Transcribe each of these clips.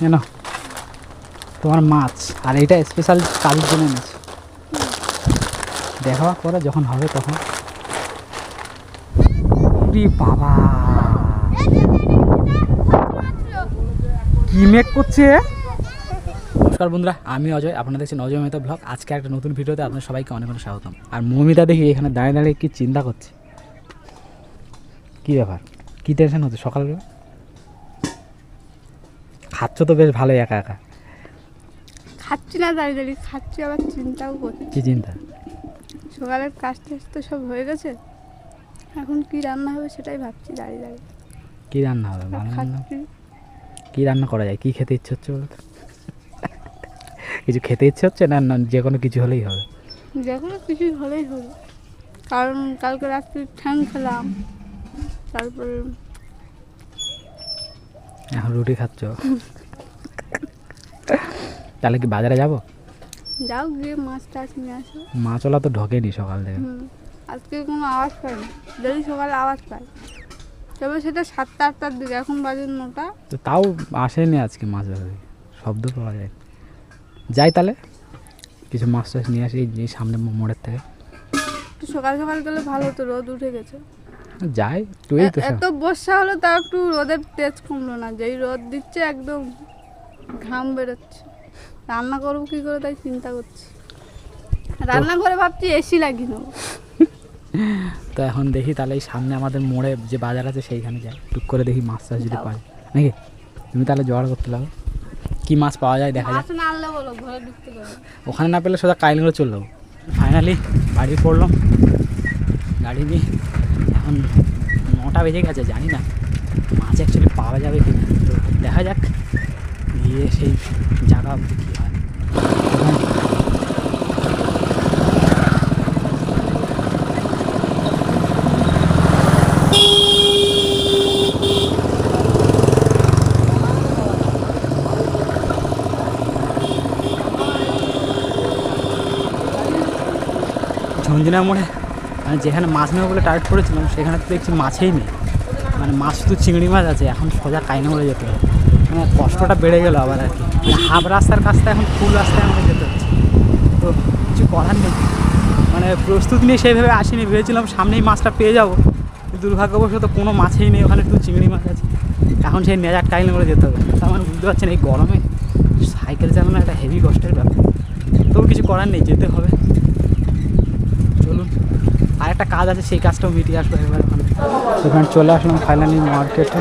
কেন তোমার মাছ, আর এটা স্পেশাল কাজের জন্য এনেছি। দেখা করে যখন হবে তখন। বাবা! কি মেক করছে? নমস্কার বন্ধুরা, আমি অজয়, আপনারা দেখছেন অজয় মেহতা ব্লগ। আজকে একটা নতুন ভিডিওতে আপনার সবাইকে অনেক অনেক স্বাগতম। আর মৌমিতা দেখি এখানে দাঁড়িয়ে দাঁড়িয়ে কি চিন্তা করছে? কি ব্যাপার? কি টেনশন হচ্ছে সকালবেলা? খাচ্ছ তো বেশ ভালোই একা একা। খাচ্ছি না দাঁড়িয়ে দাঁড়িয়ে খাচ্ছি আবার চিন্তাও করছি। কি চিন্তা? সকালের কাজ টাজ তো সব হয়ে গেছে। এখন কি রান্না হবে সেটাই ভাবছি দাঁড়িয়ে দাঁড়িয়ে। কি রান্না হবে? ভালো রান্না কি রান্না করা যায়? কি খেতে ইচ্ছে হচ্ছে বলো কিছু খেতে ইচ্ছে হচ্ছে না না যে কোনো কিছু হলেই হবে? যে কোনো কিছুই হলেই হবে। কারণ কালকে রাত্রি ঠ্যাং খেলাম তারপরে এখন রুটি খাচ্ছ? তাহলে কি বাজারে যাব? যাও গিয়ে মাছ টাছ নিয়ে আসো। মাছওয়ালা তো ঢোকেনি সকাল থেকে। আজকে কোনো আওয়াজ পাইনি যদি সকালে আওয়াজ পাই তবে সেটা সাতটা আটটার দিকে এখন বাজে নটা। তো তাও আসেনি আজকে মাছ ধরে শব্দ পাওয়া যায়। যাই তাহলে কিছু মাছ টাছ নিয়ে আসি এই সামনে মোড়ের থেকে। সকাল সকাল গেলে ভালো হতো রোদ উঠে গেছে। যাই তুই তো এত বর্ষা হলো তাও একটু রোদের তেজ কমলো না যেই রোদ দিচ্ছে একদম ঘাম বেরোচ্ছে। রান্না করব কি করে তাই চিন্তা করছি। রান্না করে ভাবছি এসি লাগিয়ে নেব। তো এখন দেখি তাহলে এই সামনে আমাদের মোড়ে যে বাজার আছে সেইখানে যাই। টুক করে দেখি মাছ টাছ যদি পাই। নাকি? তুমি তাহলে জোগাড় করতে লাগো। কি মাছ পাওয়া যায় দেখা যাক। না ওখানে না পেলে সোজা কাইলিংড়ে চলে যাব। ফাইনালি বাড়ি পড়লাম গাড়ি নিয়ে এখন নটা বেজে গেছে, জানি না। মাছ অ্যাকচুয়ালি পাওয়া যাবে কি না তো দেখা যাক। গিয়ে সেই জায়গা অবধি কী হয়। ওখানে- ঝঞ্ঝনা মোড়ে মানে যেখানে মাছ নেবে বলে টার্গেট করেছিলাম, সেখানে তো দেখছি মাছেই নেই। মানে মাছ শুধু চিংড়ি মাছ আছে, এখন সোজা কাইনে বলে যেতে হবে। মানে কষ্টটা বেড়ে গেল আবার আর কি। মানে হাফ রাস্তার কাছটা এখন ফুল রাস্তায় আমাকে যেতে হচ্ছে তো কিছু করার নেই। মানে প্রস্তুতি নিয়ে সেইভাবে আসিনি, ভেবেছিলাম সামনেই মাছটা পেয়ে যাব। দুর্ভাগ্যবশত কোনো মাছেই নেই, ওখানে শুধু চিংড়ি মাছ আছে। এখন সেই নেজার কাইনে করে যেতে হবে। তার মানে বুঝতে পারছেন এই গরমে সাইকেল চালানো একটা হেভি কষ্টের ব্যাপার। তবু কিছু করার নেই, যেতে হবে। আর একটা কাজ আছে, সেই কাজটাও মিটিয়ে আসব এবার ওখানে চলে আসলাম ফাইনালি মার্কেটে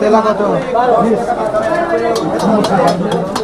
তেলা কত এ তেলা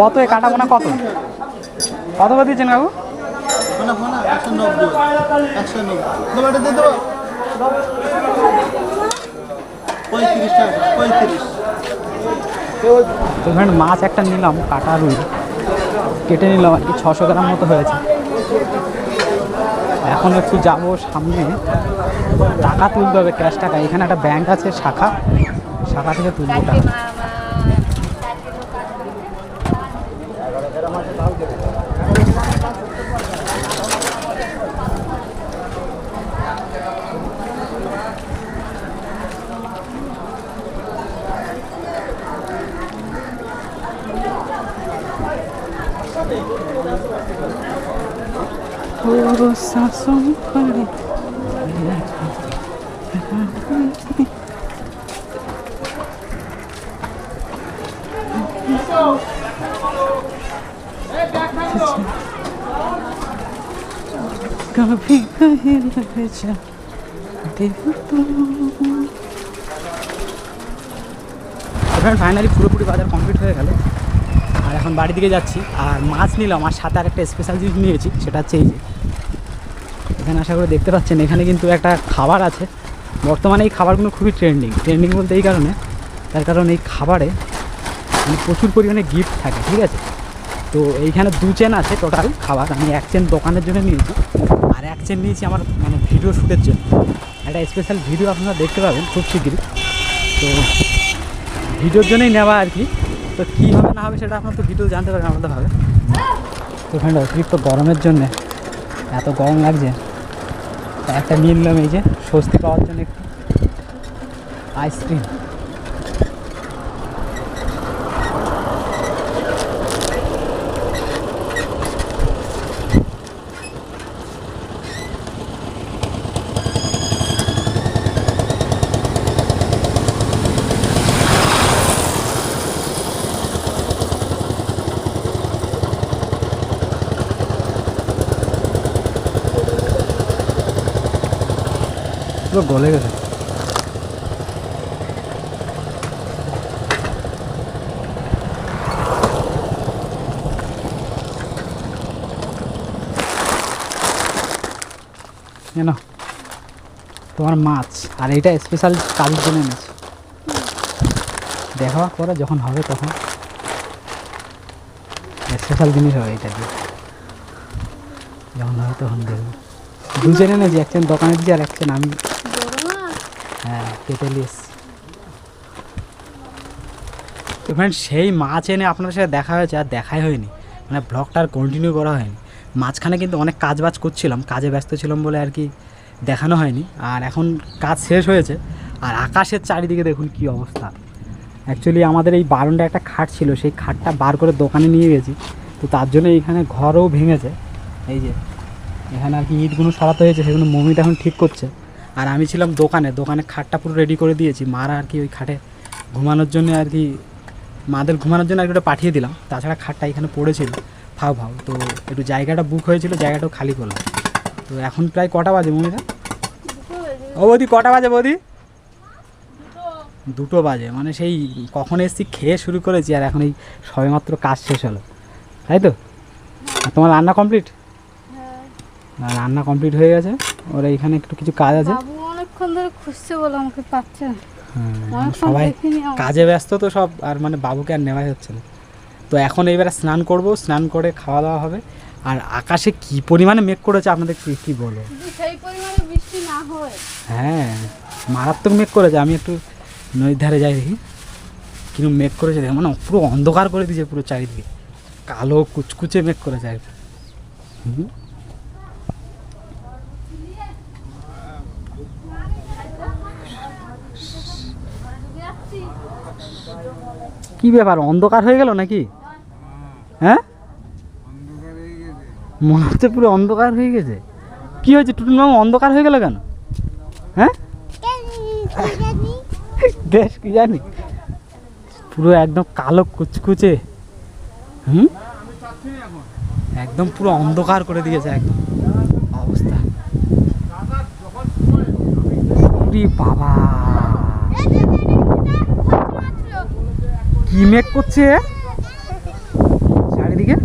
কত এ কাটা মোনা কত? কত করে দিচ্ছেন তো এখানে মাছ একটা নিলাম কাটা রুই। কেটে নিলাম আর কি ছশো গ্রাম মতো হয়েছে। এখন একটু যাব সামনে। টাকা তুলতে হবে ক্যাশ টাকা। এখানে একটা ব্যাংক আছে শাখা। শাখা থেকে তুলবো টাকা। Rosa sompare Kapı আপনার ফাইনালি পুরোপুরি বাজার কমপ্লিট হয়ে গেল। আর এখন বাড়ির দিকে যাচ্ছি। আর মাছ নিলাম। আর সাথে আর একটা স্পেশাল জিনিস নিয়েছি। সেটা হচ্ছে এই যে এখানে আশা করে দেখতে পাচ্ছেন, এখানে কিন্তু একটা খাবার আছে। বর্তমানে এই খাবারগুলো খুবই ট্রেন্ডিং ট্রেন্ডিং বলতে এই কারণে, তার কারণ এই খাবারে মানে প্রচুর পরিমাণে গিফট থাকে, ঠিক আছে? তো এইখানে দু চেন আছে টোটাল খাবার, আমি এক চেন দোকানের জন্য নিয়েছি, আর এক চেন নিয়েছি আমার মানে ভিডিও শ্যুটের জন্য। একটা স্পেশাল ভিডিও আপনারা দেখতে পাবেন খুব শিগগিরই। তো ভিডিওর জন্যই নেওয়া আর কি। তো কী হবে, না হবে সেটা আপনার তো ভিডিও জানতে পারবেন আলাদাভাবে। তো ফ্রেন্ড অতিরিক্ত গরমের জন্যে এত গরম লাগছে। একটা নিলাম এই যে স্বস্তি পাওয়ার জন্য একটু। আইসক্রিম পুরো গলে গেছে। তোমার মাছ, আর এটা স্পেশাল কাজের জন্য এনেছি। দেখা পরে যখন হবে তখন। স্পেশাল জিনিস হবে এটা দিয়ে। যখন হবে তখন দেখব। দুজন এনেছি একজন দোকানে দিয়েছি আর একজন আমি হ্যাঁ কেটে লিস তো ফ্রেন্ড সেই মাছ এনে আপনার সাথে দেখা হয়েছে, আর দেখাই হয়নি। মানে ব্লগটা আর কন্টিনিউ করা হয়নি। মাঝখানে কিন্তু অনেক কাজ বাজ করছিলাম, কাজে ব্যস্ত ছিলাম বলে আর কি দেখানো হয়নি। আর এখন কাজ শেষ হয়েছে, আর আকাশের চারিদিকে দেখুন কি অবস্থা। অ্যাকচুয়ালি আমাদের এই বারণটা একটা খাট ছিল, সেই খাটটা বার করে দোকানে নিয়ে গেছি। তো তার জন্য এইখানে ঘরও ভেঙেছে। এই যে, এখানে আর কি ইটগুলো সরাতে হয়েছে, সেগুলো মমিটা এখন ঠিক করছে। আর আমি ছিলাম দোকানে দোকানে খাটটা পুরো রেডি করে দিয়েছি। মারা আর কি ওই খাটে ঘুমানোর জন্য আর কি, মাদের ঘুমানোর জন্য আর ওটা পাঠিয়ে দিলাম। তাছাড়া খাটটা এখানে পড়েছিল। ফাও ফাও তো একটু জায়গাটা বুক হয়েছিল জায়গাটাও খালি করলাম। তো এখন প্রায় কটা বাজে মমিটা ও বৌদি, কটা বাজে বৌদি? দুটো বাজে মানে সেই কখন এসছি খেয়ে শুরু করেছি আর এখন এই সবেমাত্র কাজ শেষ হলো। তাই তো? তোমার রান্না কমপ্লিট হ্যাঁ রান্না কমপ্লিট হয়ে গেছে। ওর এইখানে একটু কিছু কাজ আছে। অনেকক্ষণ ধরে খুঁজছে বলে আমাকে পাচ্ছে না। হ্যাঁ, সবাই কাজে ব্যস্ত তো সব আর মানে বাবুকে আর নেওয়া যাচ্ছে না। তো এখন এইবারে স্নান করব স্নান করে খাওয়া দাওয়া হবে। আর আকাশে কি পরিমাণে মেঘ করেছে আপনাদের কি কী বলব? হয়। হ্যাঁ মারাত্মক মেঘ করেছে। আমি একটু নদীর ধারে যাই দেখি। কিন্তু মেঘ করেছে দেখে মানে পুরো অন্ধকার করে দিয়েছে পুরো চারিদিকে। কালো কুচকুচে মেঘ করেছে আর কি। হুম। কি ব্যাপার, অন্ধকার হয়ে গেল নাকি? হ্যাঁ? মনে হচ্ছে পুরো অন্ধকার হয়ে গেছে। কি হয়েছে টুটুন মামু অন্ধকার হয়ে গেল কেন? হ্যাঁ? বেশ কি জানি? পুরো একদম কালো কুচকুচে। হুম? একদম পুরো অন্ধকার করে দিয়েছে একদম। অবস্থা। বাবা। কি মেক করছে? চারিদিকে?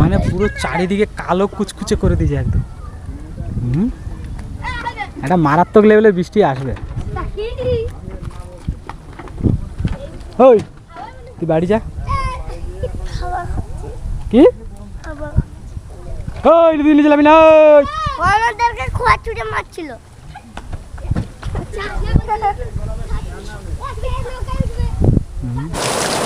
মানে পুরো চারিদিকে কালো কুচকুচে করে দিয়েছে একদম। হুম? একটা মারাত্মক লেভেলের বৃষ্টি আসবে। ওই তুই বাড়ি যা। কি ওই নিয়ে যাবি না ওই। আমাদেরকে খোয়া ছুটে মারছিল হুম।